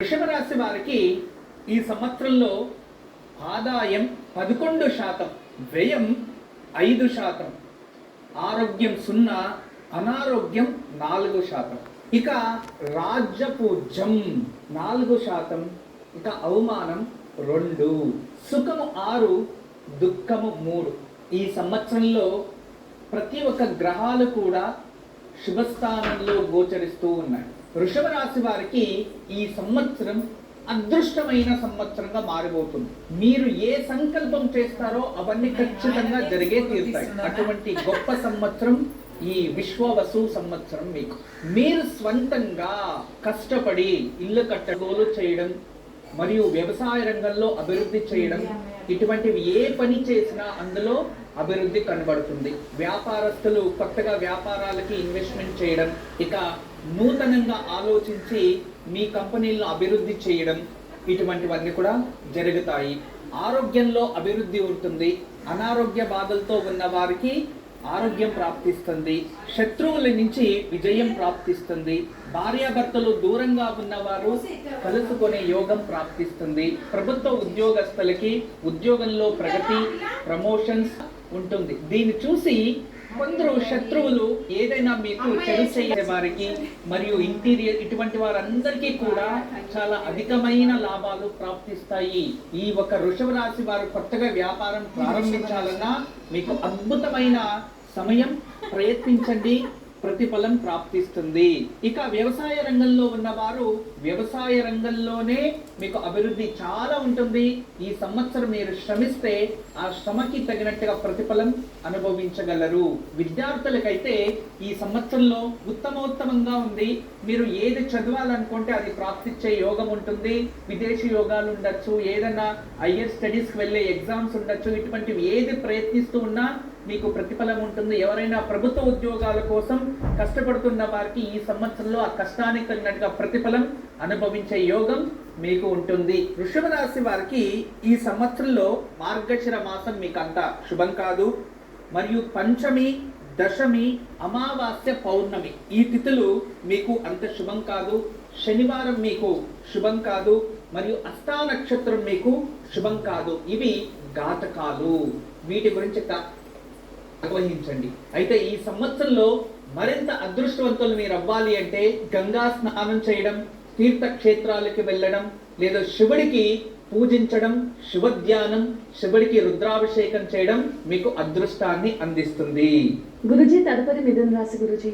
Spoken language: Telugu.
వృషభ రాశి వారికి ఈ సంవత్సరంలో ఆదాయం పదకొండు శాతం వ్యయం ఐదు శాతం ఆరోగ్యం సున్నా అనారోగ్యం నాలుగు శాతం. ఇక రాజ్యపూజ్యం నాలుగు శాతం ఇక అవమానం రెండు సుఖము ఆరు దుఃఖము మూడు. ఈ సంవత్సరంలో ప్రతి ఒక్క గ్రహాలు కూడా శుభస్థానంలో గోచరిస్తూ ఉన్నాయి వృషభ రాశి వారికి ఈ సంవత్సరం అదృష్టమైన సంవత్సరంగా మారిపోతుంది. మీరు ఏ సంకల్పం చేస్తారో అవన్నీ ఖచ్చితంగా జరిగే తీరుతాయి. అటువంటి గొప్ప సంవత్సరం ఈ విశ్వవసు సంవత్సరం మీకు. మీరు స్వంతంగా కష్టపడి ఇల్లు కట్టగోలు చేయడం మరియు వ్యవసాయ రంగంలో అభివృద్ధి చేయడం ఇటువంటివి ఏ పని చేసినా అందులో అభివృద్ధి కనబడుతుంది. వ్యాపారస్తులు కొత్తగా వ్యాపారాలకి ఇన్వెస్ట్మెంట్ చేయడం ఇక నూతనంగా ఆలోచించి మీ కంపెనీలను అభివృద్ధి చేయడం ఇటువంటివన్నీ కూడా జరుగుతాయి. ఆరోగ్యంలో అభివృద్ధి ఉంటుంది. అనారోగ్య బాధలతో ఉన్న వారికి ఆరోగ్యం ప్రాప్తిస్తుంది. శత్రువుల నుంచి విజయం ప్రాప్తిస్తుంది. భార్యాభర్తలు దూరంగా ఉన్నవారు కలుసుకునే యోగం ప్రాప్తిస్తుంది. ప్రభుత్వ ఉద్యోగస్తులకి ఉద్యోగంలో ప్రగతి ప్రమోషన్స్ ఉంటుంది. దీన్ని చూసి కొందరు శత్రువులు ఏదైనా మీకు చెడు చేసే వారికి మరియు ఇంటీరియర్ ఇటువంటి వారందరికీ కూడా చాలా అధికమైన లాభాలు ప్రాప్తిస్తాయి. ఈ ఒక వృషభ రాశి వారు కొత్తగా వ్యాపారం ప్రారంభించాలన్నా మీకు అద్భుతమైన సమయం ప్రయత్నించండి. ప్రతిఫలం ప్రాప్తిస్తుంది. ఇక వ్యవసాయ రంగంలో ఉన్నవారు వ్యవసాయ రంగంలోనే మీకు అభివృద్ధి చాలా ఉంటుంది. ఈ సంవత్సరం మీరు శ్రమిస్తే ఆ శ్రమకి తగినట్టుగా ప్రతిఫలం అనుభవించగలరు. విద్యార్థులకైతే ఈ సంవత్సరంలో ఉత్తమోత్తమంగా ఉంది. మీరు ఏది చదవాలనుకుంటే అది ప్రాప్తించే యోగం ఉంటుంది. విదేశీ యోగాలు ఉండొచ్చు ఏదైనా హయ్యర్ స్టడీస్కి వెళ్ళే ఎగ్జామ్స్ ఉండొచ్చు. ఇటువంటివి ఏది ప్రయత్నిస్తూ ఉన్నా మీకు ప్రతిఫలం ఉంటుంది. ఎవరైనా ప్రభుత్వ ఉద్యోగాల కోసం కష్టపడుతున్న వారికి ఈ సంవత్సరంలో ఆ కష్టానికి తగినట్టుగా ప్రతిఫలం అనుభవించే యోగం మీకు ఉంటుంది. వృషభ రాశి వారికి ఈ సంవత్సరంలో మార్గశిర మాసం మీకు అంత శుభం కాదు. మరియు పంచమి దశమి అమావాస్య పౌర్ణమి ఈ తిథులు మీకు అంత శుభం కాదు. శనివారం మీకు శుభం కాదు. మరియు అష్టా నక్షత్రం మీకు శుభం కాదు. ఇవి ఘాతకాలు. వీటి గురించి నిర్వహించండి అయితే ఈ సంవత్సరంలో మరింత అదృష్టవంతులు మీరు అవ్వాలి అంటే గంగా స్నానం చేయడం తీర్థక్షేత్రాలకి వెళ్ళడం లేదా శివుడికి పూజించడం శివధ్యానం శివుడికి రుద్రాభిషేకం చేయడం మీకు అదృష్టాన్ని అందిస్తుంది. గురుజీ తదుపరి మిథున రాశి గురుజీ.